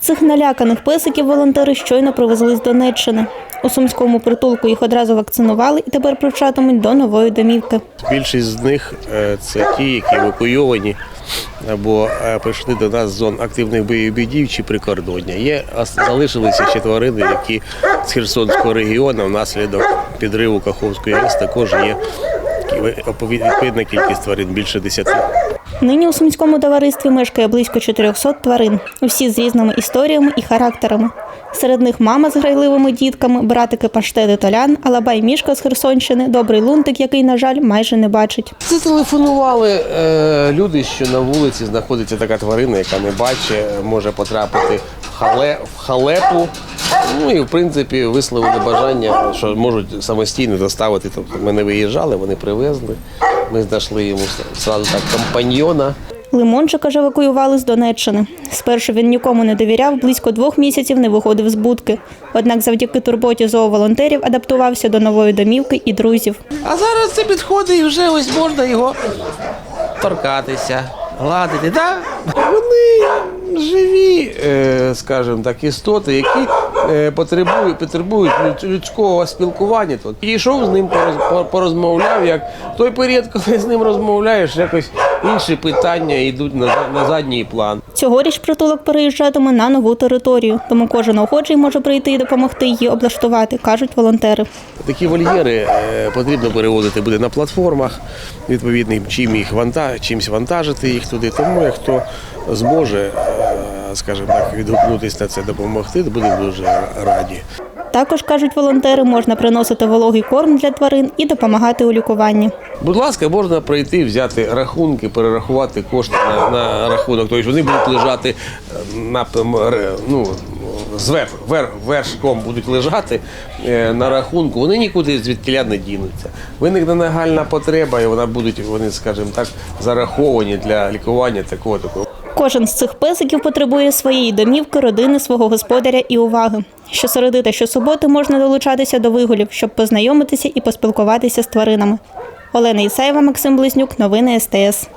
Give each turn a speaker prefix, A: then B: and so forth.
A: Цих наляканих песиків волонтери щойно привезли з Донеччини. У сумському притулку їх одразу вакцинували і тепер привчатимуть до нової домівки.
B: Більшість з них е, це ті, які евакуйовані або е, прийшли до нас з зон активних бойових чи прикордоння. Є залишилися ще тварини, які з Херсонського регіону внаслідок підриву Каховської АЕС також є відповідна кількість тварин більше десяти.
A: Нині у сумському товаристві мешкає близько 400 тварин, усі з різними історіями і характерами. Серед них мама з грайливими дітками, братики паштети Толян, Алабай Мішка з Херсонщини, добрий лунтик, який, на жаль, майже не бачить.
B: Зателефонували е, люди, що на вулиці знаходиться така тварина, яка не бачить, може потрапити в, хале, в халепу. Ну і в принципі висловили бажання, що можуть самостійно доставити. Тобто ми не виїжджали, вони привезли. Ми знайшли йому сразу так компаньйона.
A: Лимончика ж евакуювали з Донеччини. Спершу він нікому не довіряв, близько двох місяців не виходив з будки. Однак завдяки турботі зооволонтерів адаптувався до нової домівки і друзів.
B: А зараз це підходить і вже ось можна його торкатися, гладити. Да? Скажімо так, істоти, які е, потребують, потребують людського спілкування. Тут підійшов з ним, пороз- по- порозмовляв. Як в той період, коли з ним розмовляєш, якось інші питання йдуть на, на задній план.
A: Цьогоріч притулок переїжджатиме на нову територію, тому кожен охочий може прийти і допомогти її облаштувати, кажуть волонтери.
B: Такі вольєри е, потрібно перевозити буде на платформах відповідним, чим їх ванта, чимось вантажити їх туди. Тому як хто зможе, е, скажімо так, відгукнутися на це, допомогти, буде дуже раді.
A: Також кажуть волонтери, можна приносити вологий корм для тварин і допомагати у лікуванні.
B: Будь ласка, можна прийти, взяти рахунки, перерахувати кошти на, на рахунок. Тобто вони будуть лежати е, на ну, зверх, вер, вершком будуть лежати е, на рахунку. Вони нікуди звідкіля не дінуться. Виникне нагальна потреба, і вона будуть, вони, скажімо так, зараховані для лікування такого такого.
A: Кожен з цих песиків потребує своєї домівки, родини, свого господаря і уваги. Щосереди та щосуботи можна долучатися до вигулів, щоб познайомитися і поспілкуватися з тваринами. Олена Ісаєва, Максим Близнюк, новини СТС.